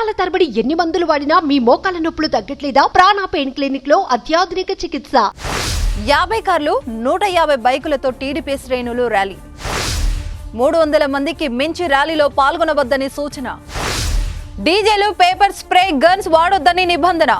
సంవత్సరాల తరబడి ఎన్ని మందులు వాడినా మీ మోకాల నొప్పులు తగ్గట్లేదా? ప్రాణ పెయిన్ క్లినిక్లో అత్యాధునిక చికిత్స. యాభై కార్లు నూట యాభై బైకులతో టీడీపీ శ్రేణులు ర్యాలీ. మూడు వందల మందికి మించి ర్యాలీలో పాల్గొనవద్దని సూచన. డీజేలు పేపర్ స్ప్రే గన్స్ వాడొద్దని నిబంధన.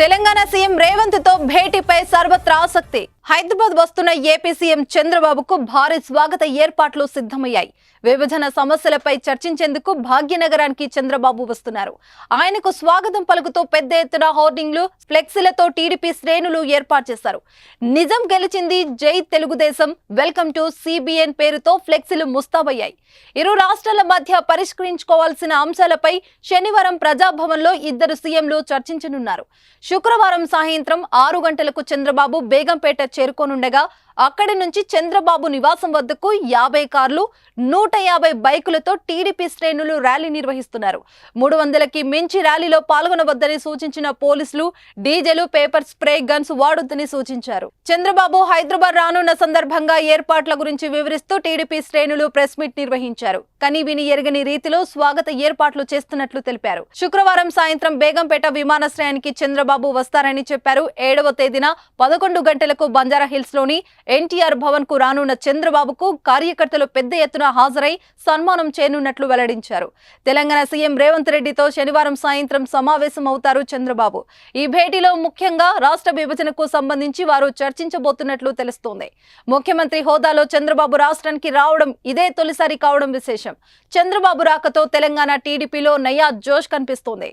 తెలంగాణ సీఎం రేవంత్తో భేటీపై సర్వత్రా ఆసక్తి. హైదరాబాద్ వస్తున్న ఏపీ సీఎం చంద్రబాబుకు భారీ స్వాగత ఏర్పాట్లు సిద్ధమయ్యాయి. విభజన సమస్యలపై చర్చించేందుకు భాగ్యనగరానికి చంద్రబాబు వస్తున్నారు. ఆయనకు స్వాగతం పలుకుతూ పెద్ద ఎత్తున హోర్డింగ్లు ఫ్లెక్సీలతో టీడీపీ శ్రేణులు ఏర్పాటు చేశారు. నిజం గెలిచింది జై తెలుగుదేశం వెల్కమ్ టు సిబిఎన్ పేరుతో ఫ్లెక్సీలు ముస్తాబయ్యాయి. ఇరు రాష్ట్రాల మధ్య పరిష్కరించుకోవాల్సిన అంశాలపై శనివారం ప్రజాభవన్లో ఇద్దరు సీఎంలు చర్చించనున్నారు. శుక్రవారం సాయంత్రం ఆరు గంటలకు చంద్రబాబు బేగంపేట చేరుకోనుండగా అక్కడి నుంచి చంద్రబాబు నివాసం వద్దకు యాభై కార్లు నూట యాభై బైకులతో టీడీపీ శ్రేణులు ర్యాలీ నిర్వహిస్తున్నారు. మూడు వందలకి మించి ర్యాలీలో పాల్గొనవద్దని సూచించిన పోలీసులు డీజేలు పేపర్ స్ప్రే గన్స్ వాడొద్దని సూచించారు. చంద్రబాబు హైదరాబాద్ రానున్న సందర్భంగా ఏర్పాట్ల గురించి వివరిస్తూ టీడీపీ శ్రేణులు ప్రెస్ మీట్ నిర్వహించారు. కని విని ఎరగని రీతిలో స్వాగత ఏర్పాట్లు చేస్తున్నట్లు తెలిపారు. శుక్రవారం సాయంత్రం బేగంపేట విమానాశ్రయానికి చంద్రబాబు వస్తారని చెప్పారు. ఏడవ తేదీన పదకొండు గంటలకు బంజారా లోని ఎన్టీఆర్ భవన్కు రానున్న చంద్రబాబుకు కార్యకర్తలు పెద్ద ఎత్తున హాజరై సన్మానం చేయనున్నట్లు వెల్లడించారు. తెలంగాణ సీఎం రేవంత్ రెడ్డితో శనివారం సాయంత్రం సమావేశం అవుతారు చంద్రబాబు. ఈ భేటీలో ముఖ్యంగా రాష్ట్ర విభజనకు సంబంధించి వారు చర్చించబోతున్నట్లు తెలుస్తోంది. ముఖ్యమంత్రి హోదాలో చంద్రబాబు రాష్ట్రానికి రావడం ఇదే తొలిసారి కావడం విశేషం. చంద్రబాబు రాకతో తెలంగాణ టీడీపీలో నయా జోష్ కనిపిస్తోంది.